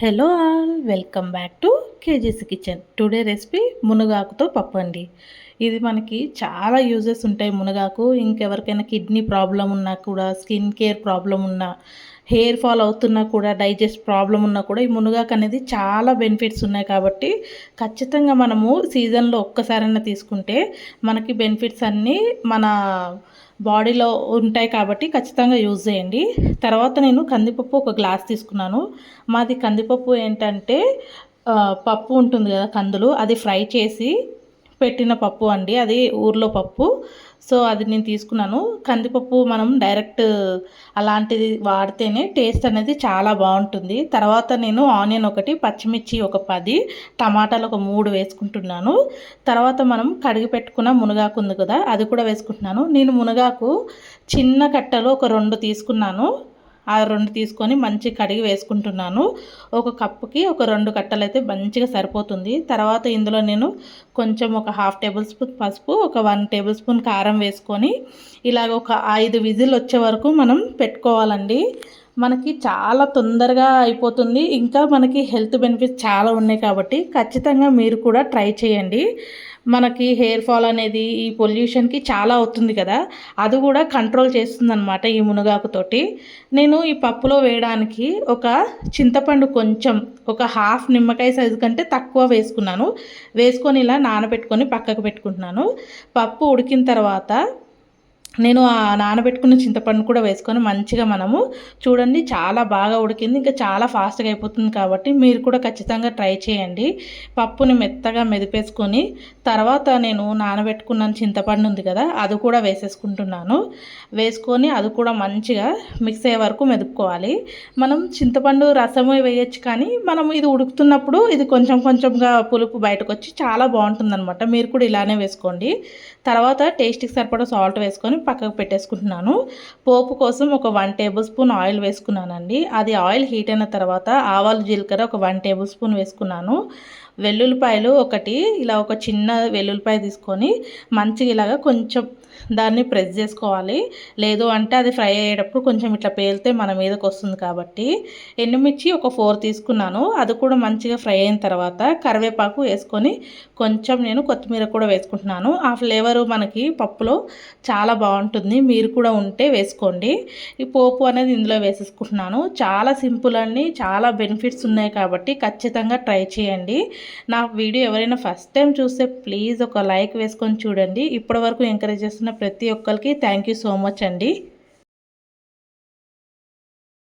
hello all welcome back to KG's kitchen. Today recipe మునగాకుతో పప్పు అండి. ఇది మనకి చాలా యూజెస్ ఉంటాయి మునగాకు. ఇంకెవరికైనా కిడ్నీ ప్రాబ్లం ఉన్నా కూడా స్కిన్ కేర్ ప్రాబ్లం ఉన్నా హెయిర్ ఫాల్ అవుతున్నా కూడా డైజెస్ట్ ప్రాబ్లం ఉన్నా కూడా ఈ మునగాకు అనేది చాలా బెనిఫిట్స్ ఉన్నాయి కాబట్టి ఖచ్చితంగా మనము సీజన్లో ఒక్కసారైనా తీసుకుంటే మనకి బెనిఫిట్స్ అన్నీ మన బాడీలో ఉంటాయి కాబట్టి ఖచ్చితంగా యూజ్ చేయండి. తర్వాత నేను కందిపప్పు ఒక గ్లాస్ తీసుకున్నాను. మాది కందిపప్పు ఏంటంటే పప్పు ఉంటుంది కదా కందులు అది ఫ్రై చేసి పెట్టిన పప్పు అండి. అది ఊర్లో పప్పు. సో అది నేను తీసుకున్నాను. కందిపప్పు మనం డైరెక్ట్ అలాంటిది వాడితేనే టేస్ట్ అనేది చాలా బాగుంటుంది. తర్వాత నేను ఆనియన్ ఒకటి పచ్చిమిర్చి ఒక పది టమాటాలు ఒక మూడు వేసుకుంటున్నాను. తర్వాత మనం కడిగి పెట్టుకున్న మునగాకు ఉంది కదా అది కూడా వేసుకుంటున్నాను. నేను మునగాకు చిన్న కట్టలు ఒక రెండు తీసుకున్నాను. ఆ రెండు తీసుకొని మంచి కడిగి వేసుకుంటున్నాను. ఒక కప్పుకి ఒక రెండు కట్టలు అయితే మంచిగా సరిపోతుంది. తర్వాత ఇందులో నేను కొంచెం ఒక హాఫ్ టేబుల్ స్పూన్ పసుపు ఒక వన్ టేబుల్ స్పూన్ కారం వేసుకొని ఇలాగ ఒక ఐదు విజిల్ వచ్చే వరకు మనం పెట్టుకోవాలండి. మనకి చాలా తొందరగా అయిపోతుంది. ఇంకా మనకి హెల్త్ బెనిఫిట్స్ చాలా ఉన్నాయి కాబట్టి ఖచ్చితంగా మీరు కూడా ట్రై చేయండి. మనకి హెయిర్ ఫాల్ అనేది ఈ పొల్యూషన్కి చాలా అవుతుంది కదా అది కూడా కంట్రోల్ చేస్తుందన్నమాట ఈ మునగాకుతోటి నేను ఈ పప్పులో వేయడానికి ఒక చింతపండు కొంచెం ఒక హాఫ్ నిమ్మకాయ సైజు కంటే తక్కువ వేసుకున్నాను. వేసుకొని ఇలా నానబెట్టుకొని పక్కకు పెట్టుకుంటున్నాను. పప్పు ఉడికిన తర్వాత నేను ఆ నానబెట్టుకున్న చింతపండు కూడా వేసుకొని మంచిగా మనము చూడండి చాలా బాగా ఉడికింది ఇంకా చాలా ఫాస్ట్గా అయిపోతుంది కాబట్టి మీరు కూడా ఖచ్చితంగా ట్రై చేయండి. పప్పుని మెత్తగా మెదిపేసుకొని తర్వాత నేను నానబెట్టుకున్న చింతపండు ఉంది కదా అది కూడా వేసేసుకుంటున్నాను. వేసుకొని అది కూడా మంచిగా మిక్స్ అయ్యే వరకు మెదుపుకోవాలి. మనం చింతపండు రసము వేయచ్చు కానీ మనం ఇది ఉడుకుతున్నప్పుడు ఇది కొంచెం కొంచెంగా పులుపు బయటకు వచ్చి చాలా బాగుంటుందన్నమాట. మీరు కూడా ఇలానే వేసుకోండి. తర్వాత టేస్ట్కి సరిపడా సాల్ట్ వేసుకొని పక్కకు పెట్టేసుకుంటున్నాను. పోపు కోసం ఒక వన్ టేబుల్ స్పూన్ ఆయిల్ వేసుకున్నానండి. అది ఆయిల్ హీట్ అయిన తర్వాత ఆవాలు జీలకర్ర ఒక వన్ టేబుల్ స్పూన్ వేసుకున్నాను. వెల్లుల్లిపాయలు ఒకటి ఇలా ఒక చిన్న వెల్లుల్లిపాయ తీసుకొని మంచిగా ఇలాగా కొంచెం దాన్ని ప్రెస్ చేసుకోవాలి. లేదు అంటే అది ఫ్రై అయ్యేటప్పుడు కొంచెం ఇట్లా పేలితే మన మీదకి వస్తుంది కాబట్టి ఎండుమిర్చి ఒక ఫోర్ తీసుకున్నాను. అది కూడా మంచిగా ఫ్రై అయిన తర్వాత కరివేపాకు వేసుకొని కొంచెం నేను కొత్తిమీర కూడా వేసుకుంటున్నాను. ఆ ఫ్లేవరు మనకి పప్పులో చాలా బాగుంటుంది. మీరు కూడా ఉంటే వేసుకోండి. ఈ పోపు అనేది ఇందులో వేసేసుకుంటున్నాను. చాలా సింపుల్ అండి. చాలా బెనిఫిట్స్ ఉన్నాయి కాబట్టి ఖచ్చితంగా ట్రై చేయండి. నా వీడియో ఎవరైనా ఫస్ట్ టైం చూస్తే ప్లీజ్ ఒక లైక్ వేసుకొని చూడండి. ఇప్పటి వరకు ఎంకరేజ్ చేస్తున్న ప్రతి ఒక్కరికి థ్యాంక్ సో మచ్ అండి.